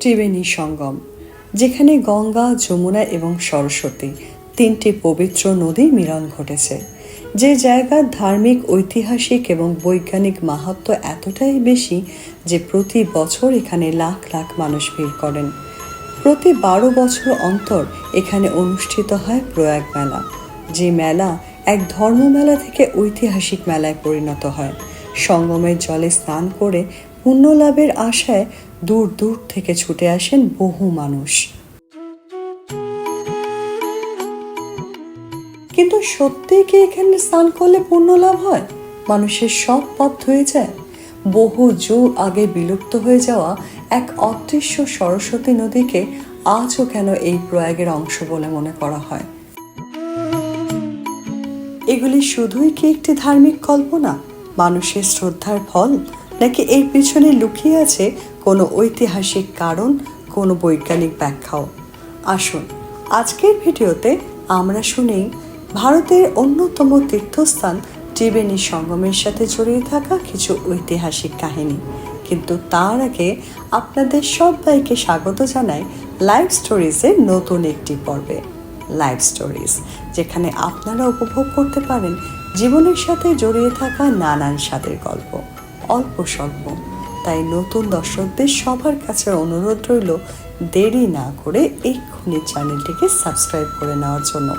ত্রিবেণী সঙ্গম, যেখানে গঙ্গা, যমুনা এবং সরস্বতী তিনটি পবিত্র নদীর মিলন ঘটেছে। যে জায়গার ধার্মিক, ঐতিহাসিক এবং বৈজ্ঞানিক মাহাত্ম এতটাই বেশি যে প্রতি বছর এখানে লাখ লাখ মানুষ ভিড় করেন। প্রতি বারো বছর অন্তর এখানে অনুষ্ঠিত হয় প্রয়াগ মেলা, যে মেলা এক ধর্মমেলা থেকে ঐতিহাসিক মেলায় পরিণত হয়। সঙ্গমের জলে স্নান করে পুণ্য লাভের আশায় দূর দূর থেকে ছুটে আসেন বহু মানুষ। কিন্তু সত্যিই কি এখানে স্নান করলে পুণ্য লাভ হয়? মানুষের সব পথ হয়ে যায়। বহু যুগ আগে বিলুপ্ত হয়ে যাওয়া এক অদৃশ্য সরস্বতী নদীকে আজও কেন এই প্রয়াগের অংশ বলে মনে করা হয়? এগুলি শুধুই কি একটি ধার্মিক কল্পনা? মানুষের শ্রদ্ধার ফল নাকি এর পিছনে লুকিয়ে আছে কোনো ঐতিহাসিক কারণ, কোনো বৈজ্ঞানিক ব্যাখ্যাও? আসুন, আজকের ভিডিওতে আমরা শুনি ভারতের অন্যতম তীর্থস্থান ত্রিবেণী সঙ্গমের সাথে জড়িয়ে থাকা কিছু ঐতিহাসিক কাহিনী। কিন্তু তার আগে আপনাদের সবাইকে স্বাগত জানাই লাইভ স্টোরিজের নতুন একটি পর্বে। লাইভ স্টোরিজ যেখানে আপনারা উপভোগ করতে পারেন জীবনের সাথে জড়িয়ে থাকা নানান স্বাদের গল্প। অল্প স্বল্প। তাই নতুন দর্শকদের সবার কাছে অনুরোধ রইল, দেরি না করে এক্ষুনি চ্যানেলটিকে সাবস্ক্রাইব করে নেওয়ার জন্য।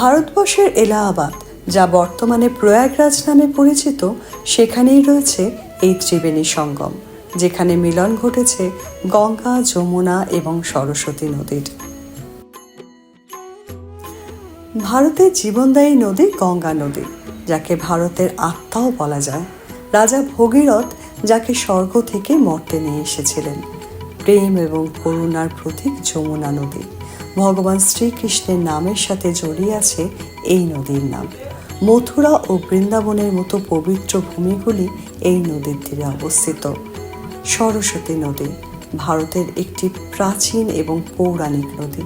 ভারতবর্ষের এলাহাবাদ, যা বর্তমানে প্রয়াগরাজ নামে পরিচিত, সেখানেই রয়েছে এই ত্রিবেণী সঙ্গম। যেখানে মিলন ঘটেছে গঙ্গা, যমুনা এবং সরস্বতী নদীর। ভারতের জীবনদায়ী নদী গঙ্গা নদী, যাকে ভারতের আত্মাও বলা যায়। রাজা ভগীরথ যাকে স্বর্গ থেকে মর্তে নিয়ে এসেছিলেন। প্রেম এবং করুণার প্রতীক যমুনা নদী। ভগবান শ্রীকৃষ্ণের নামের সাথে জড়িয়ে আছে এই নদীর নাম। মথুরা ও বৃন্দাবনের মতো পবিত্র ভূমিগুলি এই নদীর তীরে অবস্থিত। সরস্বতী নদী, ভারতের একটি প্রাচীন এবং পৌরাণিক নদী,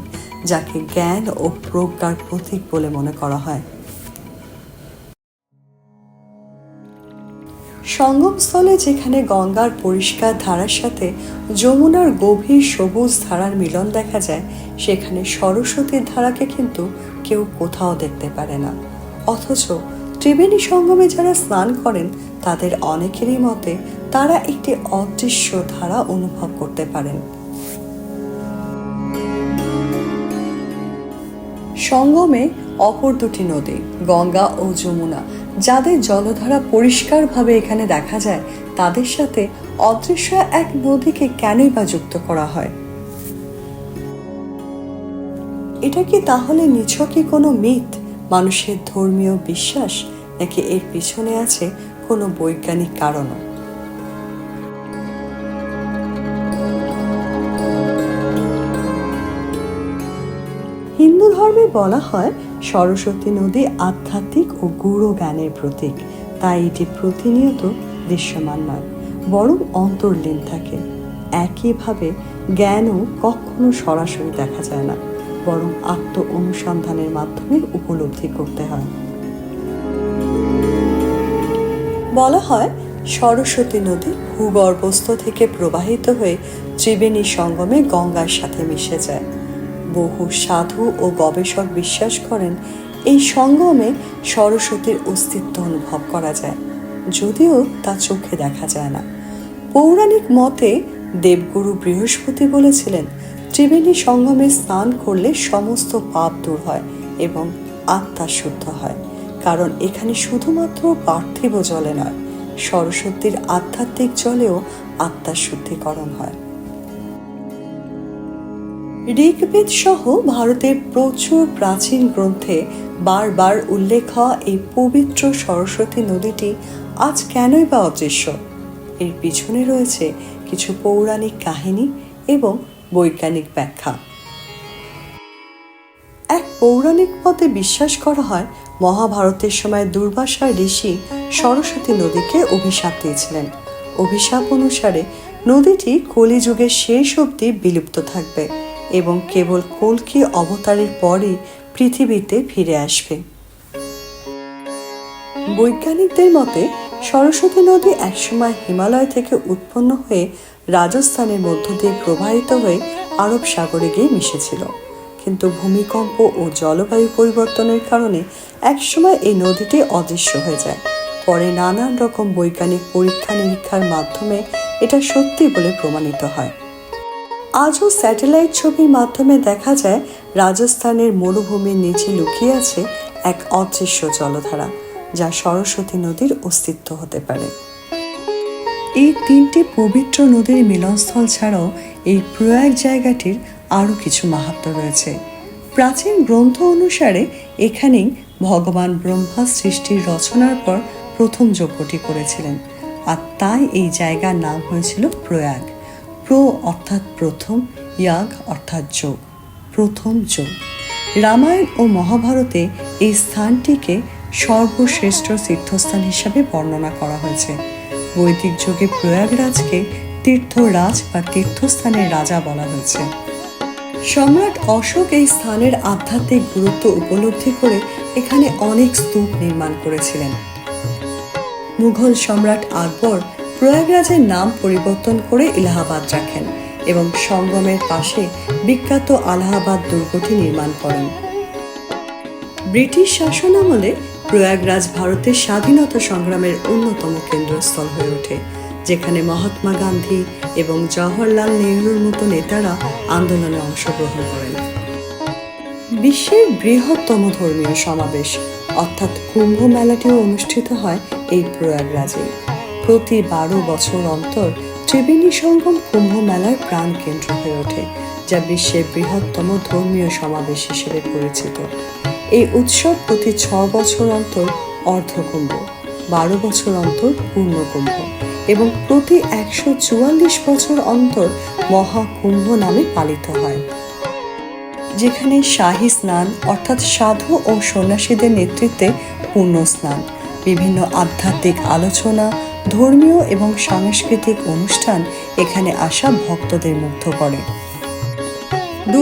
যাকে জ্ঞান ও প্রজ্ঞার প্রতীক বলে মনে করা হয়। সঙ্গমস্থলে যেখানে গঙ্গার পরিষ্কার ধারার সাথে যমুনার গভীর সবুজ ধারার মিলন দেখা যায়, সেখানে সরস্বতীর ধারাকে কিন্তু কেউ কোথাও দেখতে পারে না। অথচ ত্রিবেণী সঙ্গমে যারা স্নান করেন, তাদের অনেকেরই মতে তারা একটি অদৃশ্য ধারা অনুভব করতে পারেন। সঙ্গমে অপর দুটি নদী, গঙ্গা ও যমুনা, যাদের জলধারা পরিষ্কারভাবে এখানে দেখা যায়, তাদের সাথে অদৃশ্য এক নদীকে কেনই বা যুক্ত করা হয়? এটা কি তাহলে নিছকই কোনো মিথ, মানুষের ধর্মীয় বিশ্বাস, নাকি এর পিছনে আছে কোনো বৈজ্ঞানিক কারণও? বলা হয় সরস্বতী নদী আধ্যাত্মিক ও গূঢ় জ্ঞানের প্রতীক। তাই এটি প্রতিনিয়ত দৃশ্যমান নয়, বরং অন্তর্লীন থাকে। একইভাবে জ্ঞানও কখনো সরাসরি দেখা যায় না, বরং আত্ম অনুসন্ধানের মাধ্যমে উপলব্ধি করতে হয়। বলা হয় সরস্বতী নদী ভূগর্ভস্থ থেকে প্রবাহিত হয়ে ত্রিবেণী সঙ্গমে গঙ্গার সাথে মিশে যায়। বহু সাধু ও গবেষক বিশ্বাস করেন, এই সঙ্গমে সরস্বতীর অস্তিত্ব অনুভব করা যায়। যদিও তা চোখে দেখা যায় না। পৌরাণিক মতে দেবগুরু বৃহস্পতি বলেছিলেন, ত্রিবেণী সঙ্গমে স্নান করলে সমস্ত পাপ দূর হয় এবং আত্মা শুদ্ধ হয়। কারণ এখানে শুধুমাত্র পার্থিব জলে নয়, সরস্বতীর আধ্যাত্মিক জলেও আত্মার শুদ্ধিকরণ হয়। ঋগ্বেদ সহ ভারতের প্রচুর প্রাচীন গ্রন্থে বারবার উল্লেখ হওয়া এই পবিত্র সরস্বতী নদীটি আজ কেনই বা অদৃশ্য? এর পিছনে রয়েছে কিছু পৌরাণিক কাহিনী এবং বৈজ্ঞানিক ব্যাখ্যা। এক পৌরাণিক মতে বিশ্বাস করা হয়, মহাভারতের সময় দুর্বাসা ঋষি সরস্বতী নদীকে অভিশাপ দিয়েছিলেন। অভিশাপ অনুসারে নদীটি কলিযুগের শেষ অবধি বিলুপ্ত থাকবে। এবং কেবল কলকি অবতারের পরই পৃথিবীতে ফিরে আসবে। বৈজ্ঞানিকদের মতে, সরস্বতী নদী একসময় হিমালয় থেকে উৎপন্ন হয়ে রাজস্থানের মধ্য দিয়ে প্রবাহিত হয়ে আরব সাগরে গিয়ে মিশেছিল। কিন্তু ভূমিকম্প ও জলবায়ু পরিবর্তনের কারণে একসময় এই নদীটি অদৃশ্য হয়ে যায়। পরে নানান রকম বৈজ্ঞানিক পরীক্ষা নিরীক্ষার মাধ্যমে এটা সত্যি বলে প্রমাণিত হয়। আজও স্যাটেলাইট ছবির মাধ্যমে দেখা যায় রাজস্থানের মরুভূমির নিচে লুকিয়ে আছে এক অদৃশ্য জলধারা, যা সরস্বতী নদীর অস্তিত্ব হতে পারে। এই তিনটি পবিত্র নদীর মিলনস্থল ছাড়াও এই প্রয়াগ জায়গাটির আরও কিছু মাহাত্ম্য রয়েছে। প্রাচীন গ্রন্থ অনুসারে এখানেই ভগবান ব্রহ্মা সৃষ্টির রচনার পর প্রথম যজ্ঞটি করেছিলেন, আর তাই এই জায়গার নাম হয়েছিল প্রয়াগ। প্র অর্থাৎ প্রথম, ইয়াগ অর্থাৎ যোগ, প্রথম যোগ। রামায়ণ ও মহাভারতে এই স্থানটিকে সর্বশ্রেষ্ঠ তীর্থস্থান হিসাবে বর্ণনা করা হয়েছে। বৈদিক যুগে প্রয়াগরাজকে তীর্থরাজ বা তীর্থস্থানের রাজা বলা হয়েছে। সম্রাট অশোক এই স্থানের আধ্যাত্মিক গুরুত্ব উপলব্ধি করে এখানে অনেক স্তূপ নির্মাণ করেছিলেন। মুঘল সম্রাট আকবর প্রয়াগরাজের নাম পরিবর্তন করে ইলাহাবাদ রাখেন এবং সঙ্গমের পাশে বিখ্যাত আলাহাবাদ দুর্গটি নির্মাণ করেন। ব্রিটিশ শাসনামলে প্রয়াগরাজ ভারতের স্বাধীনতা সংগ্রামের অন্যতম কেন্দ্রস্থল হয়ে ওঠে, যেখানে মহাত্মা গান্ধী এবং জওহরলাল নেহরুর মতো নেতারা আন্দোলনে অংশগ্রহণ করেন। বিশ্বের বৃহত্তম ধর্মীয় সমাবেশ, অর্থাৎ কুম্ভ মেলাটিও অনুষ্ঠিত হয় এই প্রয়াগরাজে। প্রতি বারো বছর অন্তর ত্রিবেণী সঙ্গম কুম্ভ মেলার প্রাণ কেন্দ্র হয়ে ওঠে, যা বিশ্বের বৃহত্তম ধর্মীয় সমাবেশ হিসেবে পরিচিত। এই উৎসব প্রতি ছ বছর অন্তর অর্ধকুম্ভ, বারো বছর অন্তর পূর্ণকুম্ভ এবং প্রতি একশো চুয়াল্লিশ বছর অন্তর মহাকুম্ভ নামে পালিত হয়। যেখানে শাহী স্নান, অর্থাৎ সাধু ও সন্ন্যাসীদের নেতৃত্বে পূর্ণ স্নান, বিভিন্ন আধ্যাত্মিক আলোচনা ধর্মীয় এবং সাংস্কৃতিক অনুষ্ঠান এখানে আসা ভক্তদের মুগ্ধ করে। দু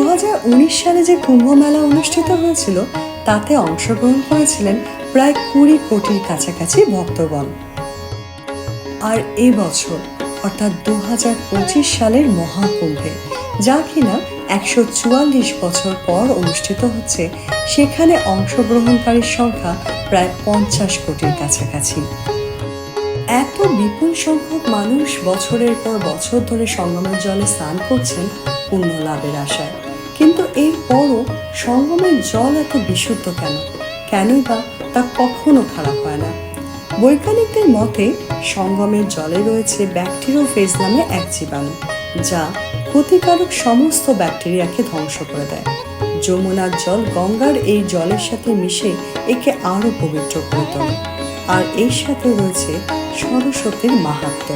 সালে যে কুম্ভ মেলা অনুষ্ঠিত হয়েছিল, তাতে অংশগ্রহণ করেছিলেন প্রায় কুড়ি কোটির কাছাকাছি ভক্তগণ। আর এবছর অর্থাৎ দু পঁচিশ সালের মহাকুম্ভে, যা কিনা একশো চুয়াল্লিশ বছর পর অনুষ্ঠিত হচ্ছে, সেখানে অংশগ্রহণকারীর সংখ্যা প্রায় পঞ্চাশ কোটির কাছাকাছি। সংখ্যক মানুষ বছরের পর বছর ধরে সঙ্গমের জলে স্নান করছেন পুণ্য লাভের আশায়। কিন্তু এরপরও সঙ্গমের জল এত বিশুদ্ধ কেন? কেনই বা তা কখনো খারাপ হয় না। বৈজ্ঞানিকদের মতে, সঙ্গমের জলে রয়েছে ব্যাকটেরিওফেজ নামে এক জীবাণু, যা ক্ষতিকারক সমস্ত ব্যাকটেরিয়াকে ধ্বংস করে দেয়। যমুনার জল গঙ্গার এই জলের সাথে মিশে একে আরও পবিত্র করে তোলে। আর এর সাথে রয়েছে সরস্বতীর মাহাত্ম্য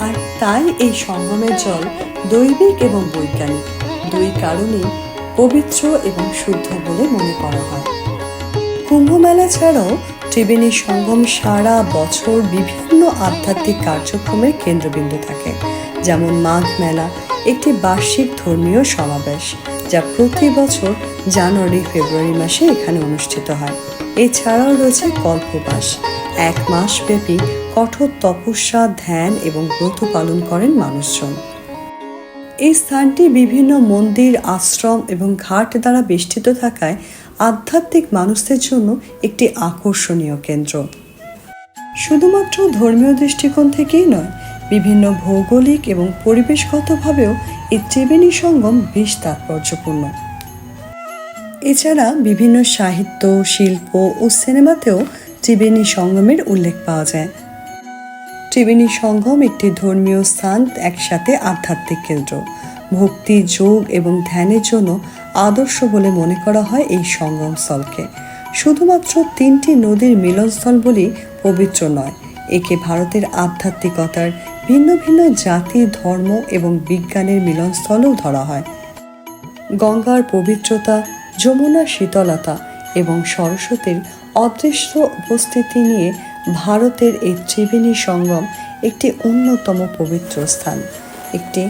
আর তাই এই সঙ্গমের জল দৈবিক এবং বৈজ্ঞানিক। দুই কারণেই পবিত্র এবং শুদ্ধ বলে মনে করা হয়। কুম্ভ মেলা ছাড়াও ত্রিবেণী সঙ্গম সারা বছর বিভিন্ন আধ্যাত্মিক কার্যক্রমের কেন্দ্রবিন্দু থাকে, যেমন মাঘ মেলা, একটি বার্ষিক ধর্মীয় সমাবেশ, যা প্রতি বছর জানুয়ারি ফেব্রুয়ারি মাসে এখানে অনুষ্ঠিত হয়। এছাড়াও রয়েছে কল্পবাস এক মাস ব্যাপী কঠোর তপস্যা, ধ্যান এবং ব্রত পালন করেন মানুষজন। এই স্থানটি বিভিন্ন মন্দির, আশ্রম এবং ঘাট দ্বারা বেষ্টিত থাকায় আধ্যাত্মিক মানুষদের জন্য একটি আকর্ষণীয় কেন্দ্র। শুধুমাত্র ধর্মীয় দৃষ্টিকোণ থেকেই নয়, বিভিন্ন ভৌগোলিক এবং পরিবেশগতভাবেও এই ত্রিবেণী সঙ্গম বেশ তাৎপর্যপূর্ণ। এছাড়া বিভিন্ন সাহিত্য, শিল্প ও সিনেমাতেও ত্রিবেণী সঙ্গমের উল্লেখ পাওয়া যায়। ত্রিবেণী সঙ্গম একটি ধর্মীয় স্থান একসাথে আধ্যাত্মিক কেন্দ্র। ভক্তি, যোগ এবং ধ্যানের জন্য আদর্শ বলে মনে করা হয় এই সঙ্গম স্থলকে শুধুমাত্র তিনটি নদীর মিলনস্থল বলেই পবিত্র নয়, একে ভারতের আধ্যাত্মিকতার ভিন্ন ভিন্ন জাতি, ধর্ম এবং বিজ্ঞানের মিলনস্থলও ধরা হয়। গঙ্গার পবিত্রতা যমুনার শীতলতা এবং সরস্বতীর অদৃশ্য উপস্থিতি নিয়ে ভারতের এই ত্রিবেণী সঙ্গম একটি অন্যতম পবিত্র স্থান। একটি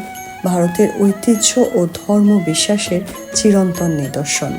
ভারতের ঐতিহ্য ও ধর্ম বিশ্বাসের চিরন্তন নিদর্শন।